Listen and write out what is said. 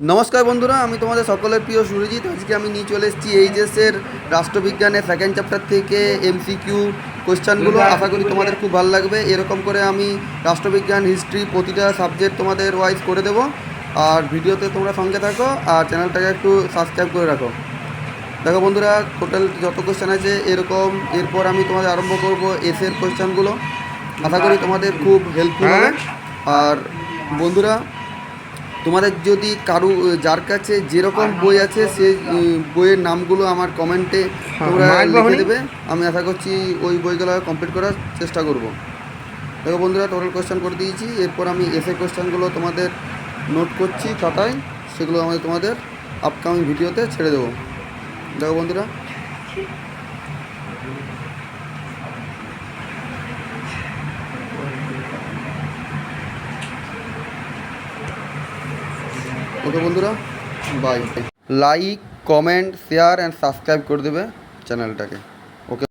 নমস্কার বন্ধুরা আমি তোমাদের সকলের প্রিয় সুরজিৎ। আজকে আমি নিয়ে চলে এসেছি এইচএসের রাষ্ট্রবিজ্ঞানের সেকেন্ড চ্যাপ্টার থেকে এমসিকিউ কোশ্চানগুলো আশা করি তোমাদের খুব ভালো লাগবে। এরকম করে আমি রাষ্ট্রবিজ্ঞান হিস্ট্রি প্রতিটা সাবজেক্ট তোমাদের ওয়াইজ করে দেবো। আর ভিডিওতে তোমরা সঙ্গে থাকো আর চ্যানেলটাকে একটু সাবস্ক্রাইব করে রাখো। দেখো বন্ধুরা টোটাল যত কোশ্চেন আছে এরকম এরপর আমি তোমাদের আরম্ভ করব এসের কোশ্চেনগুলো আশা করি তোমাদের খুব হেল্পফুল হবে। আর বন্ধুরা তোমাদের যদি কারু যার কাছে যেরকম বই আছে সেই উম, বইয়ের নামগুলো আমার কমেন্টে তোমরা লিখে দেবে। আমি আশা করছি ওই বইগুলো কমপ্লিট করার চেষ্টা করব। দেখো বন্ধুরা টোটাল কোয়েশ্চেন করে দিয়েছি। এরপর আমি এসে কোয়েশ্চেনগুলো তোমাদের নোট করছি খাতায়। সেগুলো আমি তোমাদের আপকামিং ভিডিওতে ছেড়ে দেবো। দেখো বন্ধুরা। ওকে বন্ধুরা bye like comment share and subscribe করে দেবে চ্যানেলটাকে। ওকে